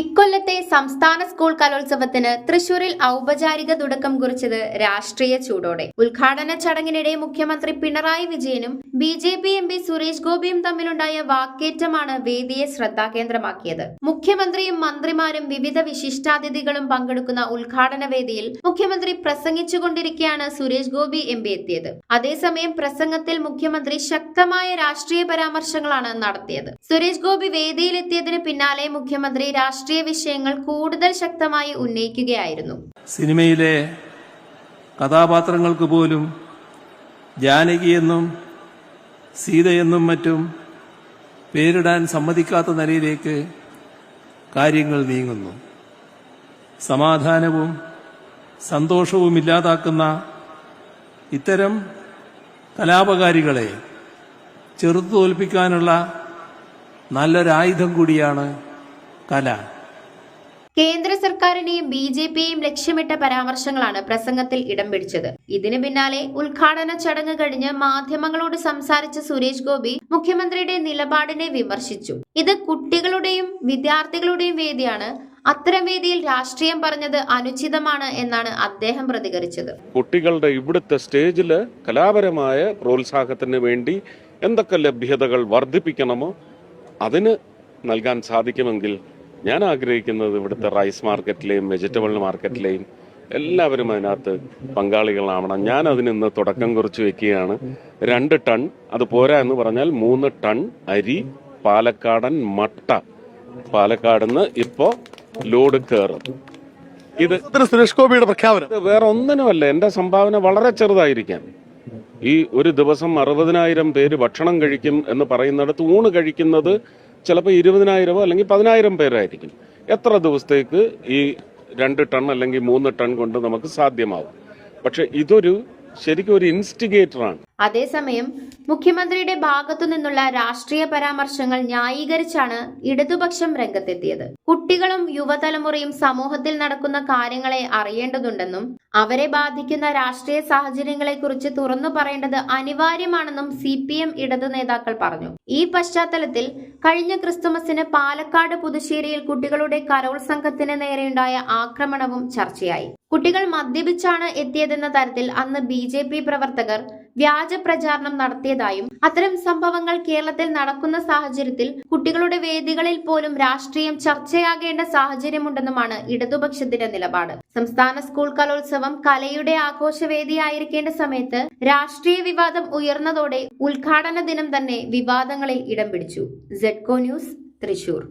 ഇക്കൊല്ലത്തെ സംസ്ഥാന സ്കൂൾ കലോത്സവത്തിന് തൃശൂരിൽ ഔപചാരിക തുടക്കം കുറിച്ചത് രാഷ്ട്രീയ ചൂടോടെ. ഉദ്ഘാടന ചടങ്ങിനിടെ മുഖ്യമന്ത്രി പിണറായി വിജയനും B J P M P Suresh ഗോപിയും തമ്മിലുണ്ടായ വാക്കേറ്റമാണ് വേദിയെ ശ്രദ്ധാകേന്ദ്രമാക്കിയത്. മുഖ്യമന്ത്രിയും മന്ത്രിമാരും വിവിധ വിശിഷ്ടാതിഥികളും പങ്കെടുക്കുന്ന ഉദ്ഘാടന വേദിയിൽ മുഖ്യമന്ത്രി പ്രസംഗിച്ചുകൊണ്ടിരിക്കെയാണ് സുരേഷ് ഗോപി എം പി എത്തിയത്. അതേസമയം പ്രസംഗത്തിൽ മുഖ്യമന്ത്രി ശക്തമായ രാഷ്ട്രീയ പരാമർശങ്ങളാണ് നടത്തിയത്. സുരേഷ് ഗോപി വേദിയിലെത്തിയതിന് പിന്നാലെ മുഖ്യമന്ത്രി രാഷ്ട്രീയ വിഷയങ്ങൾ കൂടുതൽ ശക്തമായി ഉന്നയിക്കുകയായിരുന്നു. സിനിമയിലെ കഥാപാത്രങ്ങൾക്ക് പോലും ജാനകിയെന്നും സീതയെന്നും മറ്റും പേരിടാൻ സമ്മതിക്കാത്ത നിലയിലേക്ക് കാര്യങ്ങൾ നീങ്ങുന്നു. സമാധാനവും സന്തോഷവും ഇല്ലാതാക്കുന്ന ഇത്തരം കലാപകാരികളെ ചെറുത്തു തോൽപ്പിക്കാനുള്ള നല്ലൊരായുധം കൂടിയാണ് കല. കേന്ദ്ര സർക്കാരിനെയും ബി ജെ പിയെയും ലക്ഷ്യമിട്ട പരാമർശങ്ങളാണ് പ്രസംഗത്തിൽ ഇടം പിടിച്ചത്. ഇതിന് പിന്നാലെ ഉദ്ഘാടന ചടങ്ങ് കഴിഞ്ഞ് മാധ്യമങ്ങളോട് സംസാരിച്ച സുരേഷ് ഗോപി മുഖ്യമന്ത്രിയുടെ നിലപാടിനെ വിമർശിച്ചു. ഇത് കുട്ടികളുടെയും വിദ്യാർത്ഥികളുടെയും വേദിയാണ്. അത്തരം വേദിയിൽ രാഷ്ട്രീയം പറഞ്ഞത് അനുചിതമാണ് എന്നാണ് അദ്ദേഹം പ്രതികരിച്ചത്. കുട്ടികളുടെ ഇവിടുത്തെ സ്റ്റേജിൽ കലാപരമായ പ്രോത്സാഹത്തിന് വേണ്ടി എന്തൊക്കെ ലഭ്യതകൾ വർദ്ധിപ്പിക്കണമോ അതിന് നൽകാൻ സാധിക്കുമെങ്കിൽ ഞാൻ ആഗ്രഹിക്കുന്നത് ഇവിടുത്തെ റൈസ് മാർക്കറ്റിലെയും വെജിറ്റബിൾ മാർക്കറ്റിലെയും എല്ലാവരും അതിനകത്ത് പങ്കാളികളാവണം. ഞാൻ അതിന് ഇന്ന് തുടക്കം കുറിച്ച് വെക്കുകയാണ്. രണ്ട് ടൺ അത് പോരാ എന്ന് പറഞ്ഞാൽ മൂന്ന് ടൺ അരി പാലക്കാടൻ മട്ട. പാലക്കാടുന്ന് ഇപ്പോ ലോഡ് കയറും. ഇത് സുരേഷ് ഗോപിയുടെ പ്രഖ്യാപനം. വേറെ ഒന്നിനുമല്ല എന്റെ സംഭാവന വളരെ ചെറുതായിരിക്കാം. ഈ ഒരു ദിവസം അറുപതിനായിരം പേര് ഭക്ഷണം കഴിക്കും എന്ന് പറയുന്നിടത്ത് ഊണ് കഴിക്കുന്നത് ചിലപ്പോൾ ഇരുപതിനായിരമോ അല്ലെങ്കിൽ പതിനായിരം പേരായിരിക്കും. എത്ര ദിവസത്തേക്ക് ഈ രണ്ട് ടൺ അല്ലെങ്കിൽ മൂന്ന് ടൺ കൊണ്ട് നമുക്ക് സാധ്യമാവും. പക്ഷെ ഇതൊരു ശരിക്കും ഒരു ഇൻസ്റ്റിഗേറ്ററാണ്. അതേസമയം മുഖ്യമന്ത്രിയുടെ ഭാഗത്തു നിന്നുള്ള രാഷ്ട്രീയ പരാമർശങ്ങൾ ന്യായീകരിച്ചാണ് ഇടതുപക്ഷം രംഗത്തെത്തിയത്. കുട്ടികളും യുവതലമുറയും സമൂഹത്തിൽ നടക്കുന്ന കാര്യങ്ങളെ അറിയേണ്ടതുണ്ടെന്നും അവരെ ബാധിക്കുന്ന രാഷ്ട്രീയ സാഹചര്യങ്ങളെക്കുറിച്ച് തുറന്നു പറയേണ്ടത് അനിവാര്യമാണെന്നും സി പി എം ഇടതു നേതാക്കൾ പറഞ്ഞു. ഈ പശ്ചാത്തലത്തിൽ കഴിഞ്ഞ ക്രിസ്തുമസിന് പാലക്കാട് പുതുശ്ശേരിയിൽ കുട്ടികളുടെ കരോൾ സംഘത്തിന് നേരെയുണ്ടായ ആക്രമണവും ചർച്ചയായി. കുട്ടികൾ മദ്യപിച്ചാണ് എത്തിയതെന്ന തരത്തിൽ അന്ന് ബി പ്രവർത്തകർ വ്യാജ പ്രചാരണം നടത്തിയതായും അത്തരം സംഭവങ്ങൾ കേരളത്തിൽ നടക്കുന്ന സാഹചര്യത്തിൽ കുട്ടികളുടെ വേദികളിൽ പോലും രാഷ്ട്രീയം ചർച്ചയാകേണ്ട സാഹചര്യമുണ്ടെന്നുമാണ് ഇടതുപക്ഷത്തിന്റെ നിലപാട്. സംസ്ഥാന സ്കൂൾ കലോത്സവം കലയുടെ ആഘോഷവേദിയായിരിക്കേണ്ട സമയത്ത് രാഷ്ട്രീയ വിവാദം ഉയർന്നതോടെ ഉദ്ഘാടന ദിനം തന്നെ വിവാദങ്ങളിൽ ഇടം പിടിച്ചു. ജെഡ്കോ ന്യൂസ് തൃശൂർ.